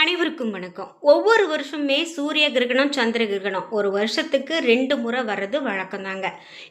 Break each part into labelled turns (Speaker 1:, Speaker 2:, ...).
Speaker 1: அனைவருக்கும் வணக்கம். ஒவ்வொரு வருஷமே சூரிய கிரகணம் சந்திர கிரகணம். ஒரு வருஷத்துக்கு ரெண்டு முறை வர்றது வழக்கம் தாங்க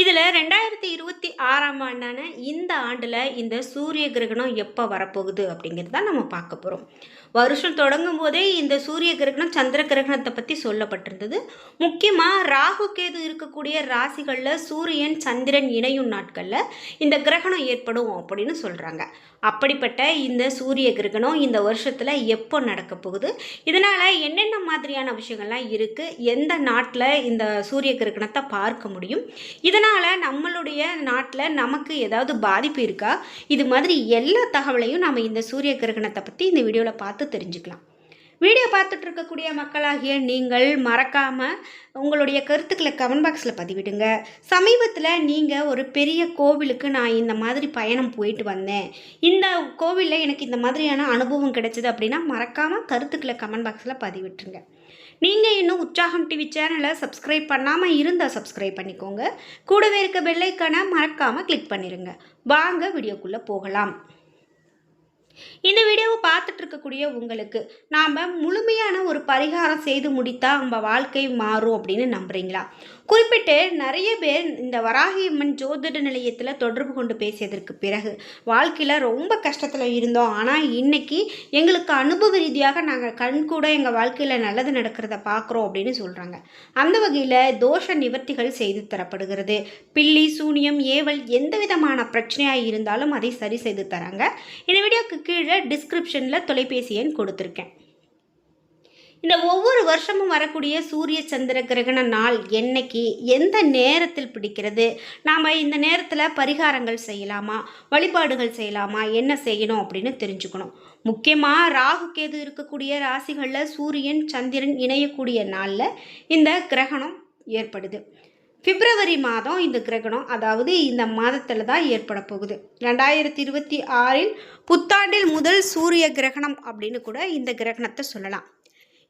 Speaker 1: இதில் ரெண்டாயிரத்தி இருபத்தி ஆறாம் ஆண்டான இந்த ஆண்டில் இந்த சூரிய கிரகணம் எப்போ வரப்போகுது அப்படிங்கிறது தான் நம்ம பார்க்க போகிறோம் வருஷம் தொடங்கும் போதே இந்த சூரிய கிரகணம் சந்திர கிரகணத்தை பற்றி சொல்லப்பட்டிருந்தது. முக்கியமாக ராகு கேது இருக்கக்கூடிய ராசிகளில் சூரியன் சந்திரன் இணையும் நாட்களில் இந்த கிரகணம் ஏற்படும் அப்படின்னு சொல்கிறாங்க அப்படிப்பட்ட இந்த சூரிய கிரகணம் இந்த வருஷத்தில் எப்போ நடக்க போகுது? இதனால் என்னென்ன மாதிரியான விஷயங்கள்லாம் இருக்குது எந்த நாட்டில் இந்த சூரிய கிரகணத்தை பார்க்க முடியும்? இதனால் நம்மளுடைய நாட்டில் நமக்கு ஏதாவது பாதிப்பு இருக்கா? இது மாதிரி எல்லா தகவலையும் நம்ம இந்த சூரிய கிரகணத்தை பற்றி இந்த வீடியோவில் பார்த்து தெரிஞ்சுக்கலாம். வீடியோ பார்த்துட்டு இருக்கக்கூடிய மக்களாகிய நீங்கள் மறக்காமல் உங்களுடைய கருத்துக்களை கமெண்ட் பாக்ஸில் பதிவிடுங்க. சமீபத்தில் நீங்கள் ஒரு பெரிய கோவிலுக்கு நான் இந்த மாதிரி பயணம் போயிட்டு வந்தேன். இந்த கோவிலில் எனக்கு இந்த மாதிரியான அனுபவம் கிடைச்சிது அப்படின்னா மறக்காமல் கருத்துக்களை கமெண்ட் பாக்ஸில் பதிவிட்டுருங்க. நீங்கள் இன்னும் உற்சாகம் டிவி சேனலை சப்ஸ்கிரைப் பண்ணாமல் இருந்தால் சப்ஸ்கிரைப் பண்ணிக்கோங்க. கூடவே இருக்க பெல்லைக்கான மறக்காமல் கிளிக் பண்ணிடுங்க வாங்க வீடியோக்குள்ளே போகலாம். இந்த வீடியோவை பார்த்துட்டு இருக்கக்கூடிய உங்களுக்கு நாம் முழுமையான ஒரு பரிகாரம் செய்து முடித்தா நம்ம வாழ்க்கை மாறும் அப்படின்னு நம்புறீங்களா? குறிப்பிட்டு நிறைய பேர் இந்த வராகியம்மன் ஜோதிட நிலையத்தில் தொடர்பு கொண்டு பேசியதற்கு பிறகு வாழ்க்கையில் ரொம்ப கஷ்டத்தில் இருந்தோம். ஆனால் இன்றைக்கி எங்களுக்கு அனுபவ ரீதியாக நாங்கள் கண் கூட எங்கள் வாழ்க்கையில் நல்லது நடக்கிறத பார்க்குறோம் அப்படின்னு சொல்கிறாங்க அந்த வகையில் தோஷ நிவர்த்திகள் செய்து தரப்படுகிறது. பில்லி சூனியம் ஏவல் எந்த விதமான பிரச்சனையாக இருந்தாலும் அதை சரி செய்து தராங்க. இந்த வீடியோக்கு கீழே டிஸ்கிரிப்ஷனில் தொலைபேசி எண் கொடுத்துருக்கேன். இந்த ஒவ்வொரு வருஷமும் வரக்கூடிய சூரிய சந்திர கிரகண நாள் என்னைக்கு எந்த நேரத்தில் பிடிக்கிறது நாம் இந்த நேரத்தில் பரிகாரங்கள் செய்யலாமா வழிபாடுகள் செய்யலாமா என்ன செய்யணும் அப்படின்னு தெரிஞ்சுக்கணும். முக்கியமாக ராகு கேது இருக்கக்கூடிய ராசிகளில் சூரியன் சந்திரன் இணையக்கூடிய நாளில் இந்த கிரகணம் ஏற்படுது. பிப்ரவரி மாதம் இந்த கிரகணம் அதாவது இந்த மாதத்தில் தான் ஏற்பட போகுது. ரெண்டாயிரத்தி இருபத்தி ஆறில் புத்தாண்டில் முதல் சூரிய கிரகணம் அப்படின்னு கூட இந்த கிரகணத்தை சொல்லலாம்.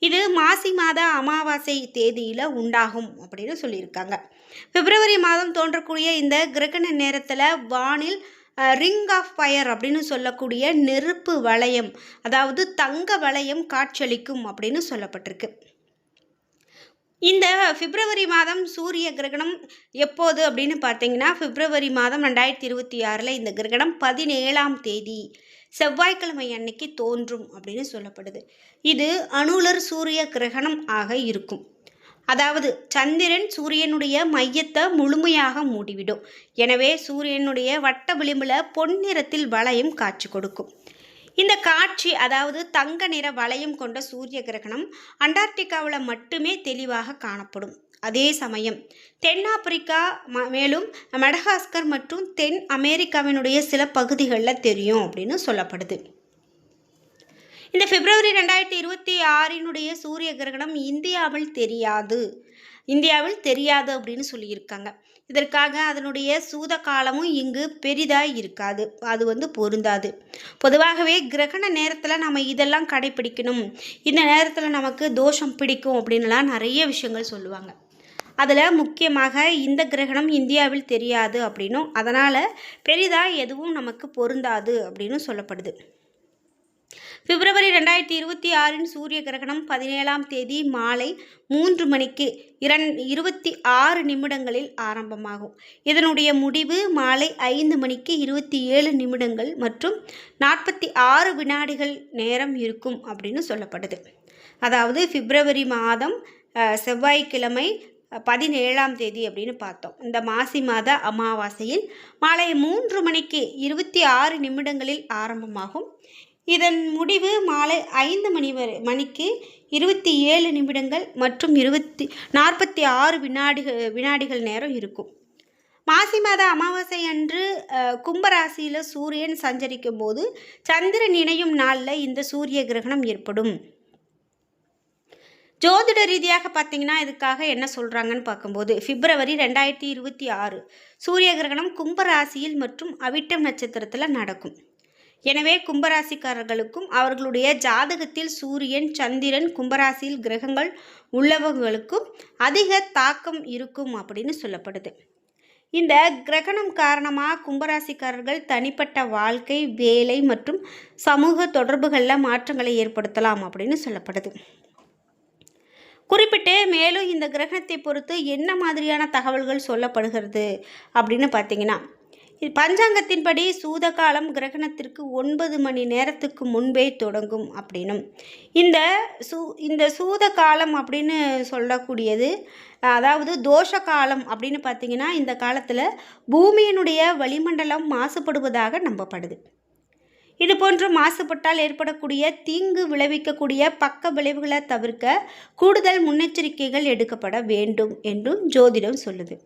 Speaker 1: இது மாசி மாத அமாவாசை தேதியில் உண்டாகும் அப்படின்னு சொல்லியிருக்காங்க. பிப்ரவரி மாதம் தோன்றக்கூடிய இந்த கிரகண நேரத்தில் வானில் ரிங் ஆஃப் ஃபயர் அப்படின்னு சொல்லக்கூடிய நெருப்பு வளையம் அதாவது தங்க வளையம் காட்சியளிக்கும் அப்படின்னு சொல்லப்பட்டிருக்கு. இந்த பிப்ரவரி மாதம் சூரிய கிரகணம் எப்போது அப்படின்னு பார்த்தீங்கன்னா பிப்ரவரி மாதம் ரெண்டாயிரத்தி இருபத்தி ஆறில் இந்த கிரகணம் பதினேழாம் தேதி செவ்வாய்க்கிழமை அன்னைக்கு தோன்றும் அப்படின்னு சொல்லப்படுது. இது அணுலர் சூரிய கிரகணம் ஆக இருக்கும். அதாவது சந்திரன் சூரியனுடைய மையத்தை முழுமையாக மூடிவிடும். எனவே சூரியனுடைய வட்ட விளிம்பில் பொன்னிறத்தில் வளையம் காட்சி கொடுக்கும். இந்த காட்சி அதாவது தங்க நிற வளையம் கொண்ட சூரிய கிரகணம் அண்டார்டிகாவில் மட்டுமே தெளிவாக காணப்படும். அதே சமயம் தென்னாப்பிரிக்கா ம மேலும் மடகாஸ்கர் மற்றும் தென் அமெரிக்காவினுடைய சில பகுதிகளில் தெரியும் அப்படின்னு சொல்லப்படுது. இந்த பிப்ரவரி ரெண்டாயிரத்தி இருபத்தி ஆறினுடைய சூரிய கிரகணம் இந்தியாவில் தெரியாது. இந்தியாவில் தெரியாது அப்படின்னு சொல்லியிருக்காங்க. இதற்காக அதனுடைய சூத காலமும் இங்கு பெரிதாக இருக்காது. அது வந்து பொருந்தாது. பொதுவாகவே கிரகண நேரத்தில் நம்ம இதெல்லாம் கடைப்பிடிக்கணும். இந்த நேரத்தில் நமக்கு தோஷம் பிடிக்கும் அப்படின்லாம் நிறைய விஷயங்கள் சொல்லுவாங்க. அதில் முக்கியமாக இந்த கிரகணம் இந்தியாவில் தெரியாது அப்படின்னும். அதனால் பெரிதாக எதுவும் நமக்கு பொருந்தாது அப்படின்னு சொல்லப்படுது. பிப்ரவரி ரெண்டாயிரத்தி இருபத்தி ஆறின் சூரிய கிரகணம் பதினேழாம் தேதி மாலை மூன்று மணிக்கு இரண் இருபத்தி ஆறு நிமிடங்களில் ஆரம்பமாகும். இதனுடைய முடிவு மாலை ஐந்து மணிக்கு இருபத்தி ஏழு நிமிடங்கள் மற்றும் நாற்பத்தி ஆறு வினாடிகள் நேரம் இருக்கும் அப்படின்னு சொல்லப்படுது. அதாவது பிப்ரவரி மாதம் செவ்வாய்க்கிழமை பதினேழாம் தேதி அப்படின்னு பார்த்தோம். இந்த மாசி மாத அமாவாசையில் மாலை மூன்று மணிக்கு இருபத்தி ஆறு நிமிடங்களில் ஆரம்பமாகும். இதன் முடிவு மாலை ஐந்து மணி வரை மணிக்கு இருபத்தி ஏழு நிமிடங்கள் மற்றும் இருபத்தி நாற்பத்தி ஆறு வினாடிகள் வினாடிகள் நேரம் இருக்கும். மாசி மாத அமாவாசை அன்று கும்பராசியில் சூரியன் சஞ்சரிக்கும் போது சந்திரன் இணையும் நாளில் இந்த சூரிய கிரகணம் ஏற்படும். ஜோதிட ரீதியாக பார்த்தீங்கன்னா இதுக்காக என்ன சொல்கிறாங்கன்னு பார்க்கும்போது பிப்ரவரி ரெண்டாயிரத்தி இருபத்தி ஆறு சூரிய கிரகணம் கும்பராசியில் மற்றும் அவிட்டம் நட்சத்திரத்தில் நடக்கும். எனவே கும்பராசிக்காரர்களுக்கும் அவர்களுடைய ஜாதகத்தில் சூரியன் சந்திரன் கும்பராசியில் கிரகங்கள் உள்ளவர்களுக்கும் அதிக தாக்கம் இருக்கும் அப்படின்னு சொல்லப்படுது. இந்த கிரகணம் காரணமாக கும்பராசிக்காரர்கள் தனிப்பட்ட வாழ்க்கை வேலை மற்றும் சமூக தொடர்புகளில் மாற்றங்களை ஏற்படுத்தலாம் அப்படின்னு சொல்லப்படுது. குறிப்பிட்டு மேலும் இந்த கிரகணத்தை பொறுத்து என்ன மாதிரியான தகவல்கள் சொல்லப்படுகிறது அப்படின்னு பார்த்தீங்கன்னா பஞ்சாங்கத்தின்படி சூதகாலம் கிரகணத்திற்கு ஒன்பது மணி நேரத்துக்கு முன்பே தொடங்கும் அப்படின்னும். இந்த சூ இந்த சூத காலம் அப்படின்னு சொல்லக்கூடியது அதாவது தோஷ காலம் அப்படின்னு பார்த்தீங்கன்னா இந்த காலத்தில் பூமியினுடைய வளிமண்டலம் மாசுபடுவதாக நம்பப்படுது. இது போன்று மாசுபட்டால் ஏற்படக்கூடிய தீங்கு விளைவிக்கக்கூடிய பக்க விளைவுகளை தவிர்க்க கூடுதல் முன்னெச்சரிக்கைகள் எடுக்கப்பட வேண்டும் என்றும் ஜோதிடம் சொல்லுது.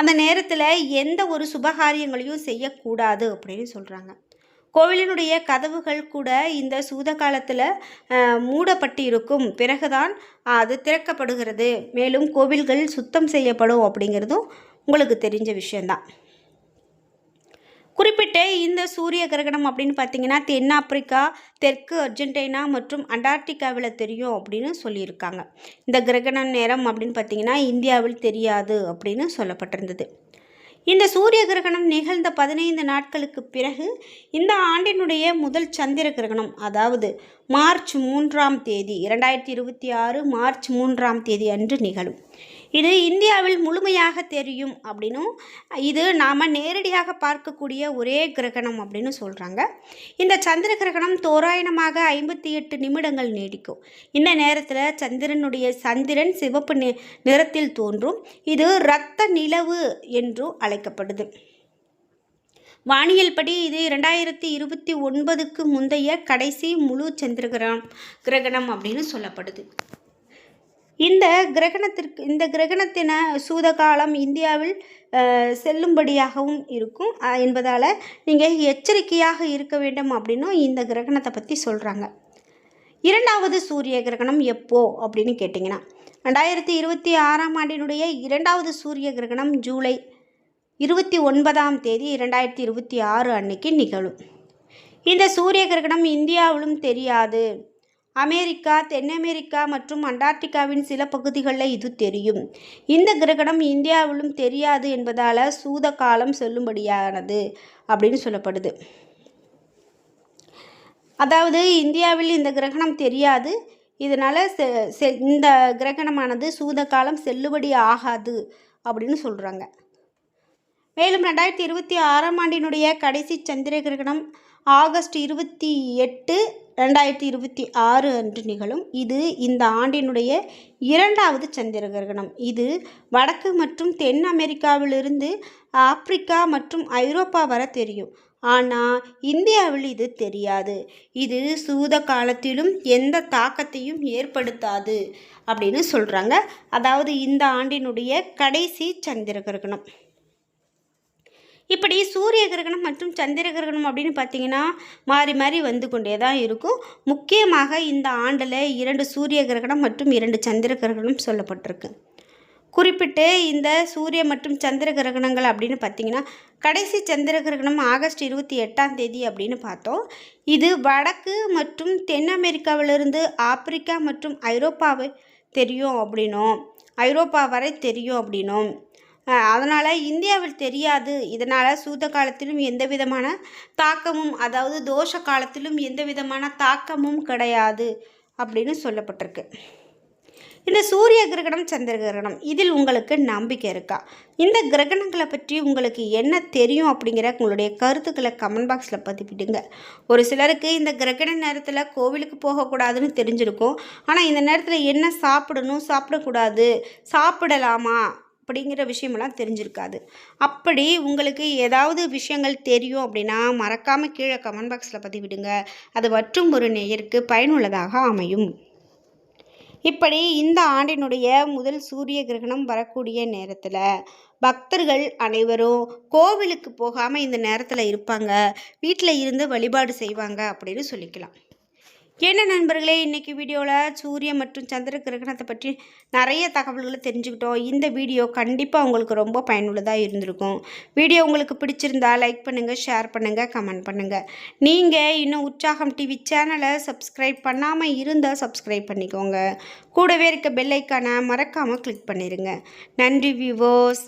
Speaker 1: அந்த நேரத்தில் எந்த ஒரு சுபகாரியங்களையும் செய்யக்கூடாது அப்படின்னு சொல்கிறாங்க கோவிலினுடைய கதவுகள் கூட இந்த சூத காலத்தில் மூடப்பட்டு இருக்கும் பிறகுதான் அது திறக்கப்படுகிறது. மேலும் கோவில்கள் சுத்தம் செய்யப்படும் அப்படிங்கிறதும் உங்களுக்கு தெரிஞ்ச விஷயந்தான் குறிப்பிட்ட இந்த சூரிய கிரகணம் அப்படின்னு பார்த்தீங்கன்னா தென்னாப்பிரிக்கா தெற்கு அர்ஜென்டினா மற்றும் அண்டார்டிகாவில் தெரியும் அப்படின்னு சொல்லியிருக்காங்க. இந்த கிரகண நேரம் அப்படின்னு பார்த்தீங்கன்னா இந்தியாவில் தெரியாது அப்படின்னு சொல்லப்பட்டிருந்தது. இந்த சூரிய கிரகணம் நிகழ்ந்த பதினைந்து நாட்களுக்கு பிறகு இந்த ஆண்டினுடைய முதல் சந்திர கிரகணம் அதாவது மார்ச் மூன்றாம் தேதி இரண்டாயிரத்தி இருபத்தி ஆறு மார்ச் மூன்றாம் தேதி அன்று நிகழும். இது இந்தியாவில் முழுமையாக தெரியும் அப்படின்னும் இது நாம் நேரடியாக பார்க்கக்கூடிய ஒரே கிரகணம் அப்படின்னு சொல்கிறாங்க இந்த சந்திர கிரகணம் தோராயணமாக ஐம்பத்தி எட்டு நிமிடங்கள் நீடிக்கும். இந்த நேரத்தில் சந்திரனுடைய சந்திரன் சிவப்பு நி நிறத்தில் தோன்றும். இது இரத்த நிலவு என்றும் அழைக்கப்படுது. வானியல் படி இது இரண்டாயிரத்தி இருபத்தி ஒன்பதுக்கு முந்தைய கடைசி முழு சந்திர கிரகணம் அப்படின்னு சொல்லப்படுது. இந்த கிரகணத்திற்கு இந்த கிரகணத்தின சூதகாலம் இந்தியாவில் செல்லும்படியாகவும் இருக்கும். என்பதால் நீங்கள் எச்சரிக்கையாக இருக்க வேண்டும் அப்படின்னும் இந்த கிரகணத்தை பற்றி சொல்கிறாங்க இரண்டாவது சூரிய கிரகணம் எப்போ அப்படின்னு கேட்டிங்கன்னா ரெண்டாயிரத்தி இருபத்தி ஆறாம் ஆண்டினுடைய இரண்டாவது சூரிய கிரகணம் ஜூலை இருபத்தி ஒன்பதாம் தேதி இரண்டாயிரத்தி இருபத்தி ஆறு அன்னைக்கு நிகழும். இந்த சூரிய கிரகணம் இந்தியாவிலும் தெரியாது. அமெரிக்கா தென் அமெரிக்கா மற்றும் அண்டார்டிகாவின் சில பகுதிகளில் இது தெரியும். இந்த கிரகணம் இந்தியாவிலும் தெரியாது என்பதால் சூத காலம் செல்லும்படியானது அப்படின்னு சொல்லப்படுது. அதாவது இந்தியாவில் இந்த கிரகணம் தெரியாது. இதனால் செ செ- இந்த கிரகணமானது சூத காலம் செல்லுபடி ஆகாது அப்படின்னு சொல்கிறாங்க மேலும் ரெண்டாயிரத்தி இருபத்தி ஆறாம் ஆண்டினுடைய கடைசி சந்திர கிரகணம் ஆகஸ்ட் இருபத்தி எட்டு ரெண்டாயிரத்தி இருபத்தி ஆறு அன்று நிகழும். இது இந்த ஆண்டினுடைய இரண்டாவது சந்திர கிரகணம். இது வடக்கு மற்றும் தென் அமெரிக்காவிலிருந்து ஆப்பிரிக்கா மற்றும் ஐரோப்பா வரை தெரியும். ஆனால் இந்தியாவில் இது தெரியாது. இது சூத காலத்திலும் எந்த தாக்கத்தையும் ஏற்படுத்தாது அப்படின்னு சொல்கிறாங்க அதாவது இந்த ஆண்டினுடைய கடைசி சந்திர கிரகணம். இப்படி சூரிய கிரகணம் மற்றும் சந்திர கிரகணம் அப்படின்னு பார்த்தீங்கன்னா மாறி மாறி வந்து கொண்டே தான் இருக்கும். முக்கியமாக இந்த ஆண்டில் இரண்டு சூரிய கிரகணம் மற்றும் இரண்டு சந்திர கிரகணம் சொல்லப்பட்டிருக்கு. குறிப்பிட்டு இந்த சூரிய மற்றும் சந்திர கிரகணங்கள் அப்படின்னு பார்த்தீங்கன்னா கடைசி சந்திர கிரகணம் ஆகஸ்ட் இருபத்தி எட்டாம் தேதி அப்படின்னு பார்த்தோம். இது வடக்கு மற்றும் தென் அமெரிக்காவிலிருந்து ஆப்பிரிக்கா மற்றும் ஐரோப்பாவை தெரியும் அப்படின்னும். ஐரோப்பா வரை தெரியும் அப்படின்னும். அதனால் இந்தியாவில் தெரியாது. இதனால் சூத காலத்திலும் எந்த விதமான தாக்கமும் அதாவது தோஷ காலத்திலும் எந்த விதமான தாக்கமும் கிடையாது அப்படின்னு சொல்லப்பட்டிருக்கு. இந்த சூரிய கிரகணம் சந்திர கிரகணம் இதில் உங்களுக்கு நம்பிக்கை இருக்கா? இந்த கிரகணங்களை பற்றி உங்களுக்கு என்ன தெரியும் அப்படிங்கிற உங்களுடைய கருத்துக்களை கமெண்ட் பாக்ஸில் பதிவிடுங்க ஒரு சிலருக்கு இந்த கிரகண நேரத்தில் கோவிலுக்கு போகக்கூடாதுன்னு தெரிஞ்சிருக்கும். ஆனால் இந்த நேரத்தில் என்ன சாப்பிடணும் சாப்பிடக்கூடாது சாப்பிடலாமா? அப்படிங்கிற விஷயமெல்லாம் தெரிஞ்சிருக்காது. அப்படி உங்களுக்கு ஏதாவது விஷயங்கள் தெரியும் அப்படின்னா மறக்காமல் கீழே கமெண்ட் பாக்ஸில் பதிவிடுங்க. அது வற்றும் ஒரு நேயருக்கு பயனுள்ளதாக அமையும். இப்படி இந்த ஆண்டினுடைய முதல் சூரிய கிரகணம் வரக்கூடிய நேரத்தில் பக்தர்கள் அனைவரும் கோவிலுக்கு போகாமல் இந்த நேரத்தில் இருப்பாங்க. வீட்டில் இருந்து வழிபாடு செய்வாங்க அப்படின்னு சொல்லிக்கலாம். என்ன நண்பர்களே இன்றைக்கி வீடியோவில் சூரிய மற்றும் சந்திர கிரகணத்தை பற்றி நிறைய தகவல்களை தெரிஞ்சுக்கிட்டோம். இந்த வீடியோ கண்டிப்பாக உங்களுக்கு ரொம்ப பயனுள்ளதாக இருந்திருக்கும். வீடியோ உங்களுக்கு பிடிச்சிருந்தா லைக் பண்ணுங்கள் ஷேர் பண்ணுங்கள் கமெண்ட் பண்ணுங்கள் நீங்கள் இன்னும் உற்சாகம் டிவி சேனலை சப்ஸ்கிரைப் பண்ணாமல் இருந்தால் சப்ஸ்கிரைப் பண்ணிக்கோங்க. கூடவே இருக்க பெல்லைக்கான மறக்காமல் கிளிக் பண்ணிடுங்க நன்றி வியூவர்ஸ்